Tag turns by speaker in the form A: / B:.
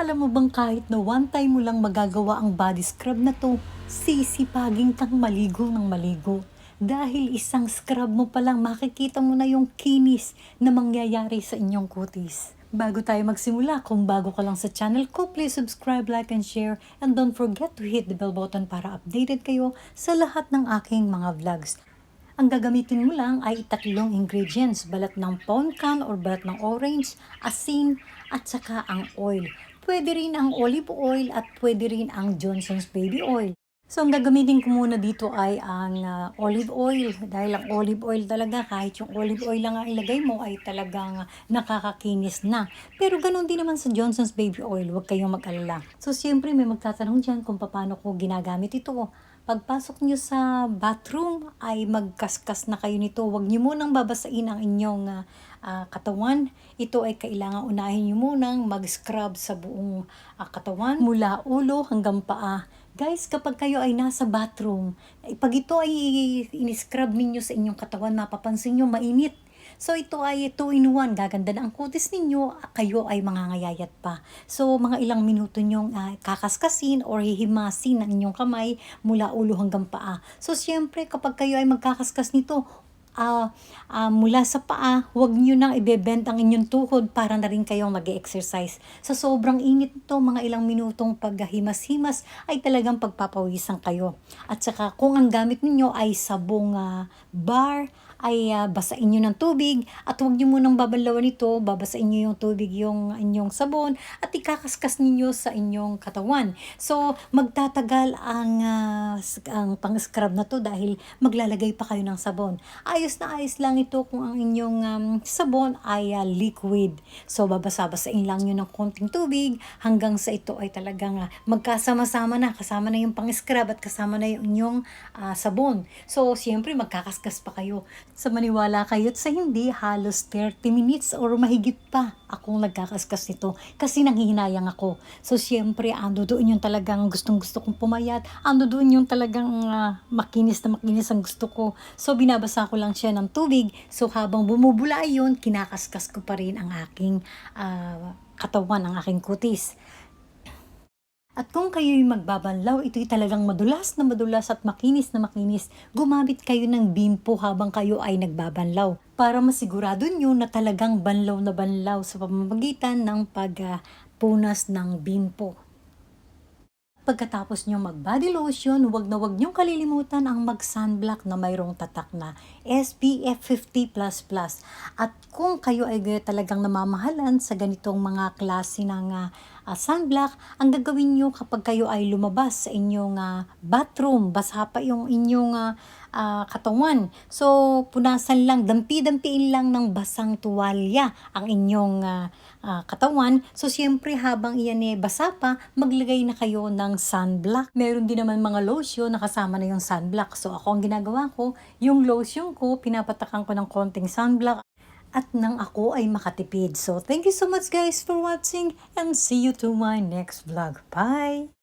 A: Alam mo bang kahit na one time mo lang magagawa ang body scrub na to, sisipaging kang maligo ng maligo. Dahil isang scrub mo pa lang makikita mo na yung kinis na mangyayari sa inyong kutis. Bago tayo magsimula, kung bago ka lang sa channel ko, please subscribe, like, and share. And don't forget to hit the bell button para updated kayo sa lahat ng aking mga vlogs. Ang gagamitin mo lang ay tatlong ingredients, balat ng poncan or balat ng orange, asin, at saka ang oil. Pwede rin ang olive oil at pwede rin ang Johnson's Baby Oil. So, ang gagamitin ko muna dito ay ang ah, olive oil. Dahil ang olive oil talaga, kahit yung olive oil lang ang ilagay mo, ay talagang nakakakinis na. Pero ganun din naman sa Johnson's Baby Oil, huwag kayong mag-alala. So, siyempre may magtatanong dyan kung paano ko ginagamit ito. Pagpasok nyo sa bathroom, ay magkaskas na kayo nito. Huwag nyo munang babasain ang inyong ah, ah, katawan. Ito ay kailangan unahin nyo munang mag-scrub sa buong ah, katawan mula ulo hanggang paa. Guys, kapag kayo ay nasa bathroom, eh, pag ito ay in-scrub ninyo sa inyong katawan, mapapansin nyo mainit. So ito ay 2 in 1, gaganda na ang kutis ninyo, kayo ay mangangayayat pa. So mga ilang minuto nyong ah, kakaskasin or hihimasin ang inyong kamay mula ulo hanggang paa. So siyempre kapag kayo ay magkakaskas nito, ah ah, mula sa paa, huwag nyo nang ibebend ang inyong tuhod para na rin kayong mag exercise Sa sobrang init nito, mga ilang minutong paghimas-himas ay talagang pagpapawisan kayo. At saka kung ang gamit ninyo ay sabong ah, bar, ay ah, basain nyo ng tubig at huwag nyo munang babalawan ito, babasain nyo yung tubig yung inyong sabon at ikakaskas ninyo sa inyong katawan. So, magtatagal ang, s- ang pang-scrub na to dahil maglalagay pa kayo ng sabon. Ayos na ayos lang ito kung ang inyong um, sabon ay ah, liquid. So, babasa-basain lang nyo ng konting tubig hanggang sa ito ay talagang ah, magkasama-sama na. Kasama na yung pang-scrub at kasama na yung inyong ah, sabon. So, siyempre, magkakaskas pa kayo. Sa maniwala kayo sa hindi, halos 30 minutes or mahigit pa akong nagkakaskas nito kasi nanghihinayang ako. So, siyempre, ando doon yung talagang gustong gusto kong pumayat. Ando doon yung talagang ah, makinis na makinis ang gusto ko. So, binabasa ko lang siya ng tubig. So, habang bumubula yun, kinakaskas ko pa rin ang aking ah, katawan, ang aking kutis. At kung kayo'y magbabanlaw, ito'y talagang madulas na madulas at makinis na makinis. Gumamit kayo ng bimpo habang kayo ay nagbabanlaw para masigurado nyo na talagang banlaw na banlaw sa pamamagitan ng pagpunas ng bimpo. Pagkatapos nyo mag-body lotion, huwag na huwag nyong kalilimutan ang mag-sunblock na mayroong tatak na SPF 50++. At kung kayo ay talagang namamahalan sa ganitong mga klase ng ah, ah, sunblock, ang gagawin nyo kapag kayo ay lumabas sa inyong ah, bathroom, basa pa yung inyong ah, ah, katawan. So, punasan lang, dampi-dampiin lang ng basang tuwalya ang inyong ah, ah, katawan. So, siyempre, habang iyan eh basa pa, maglagay na kayo ng sunblock. Meron din naman mga lotion na kasama na yung sunblock. So, ako ang ginagawa ko, yung lotion ko, pinapatakan ko ng konting sunblock at nang ako ay makatipid. So, thank you so much guys for watching and see you to my next vlog. Bye!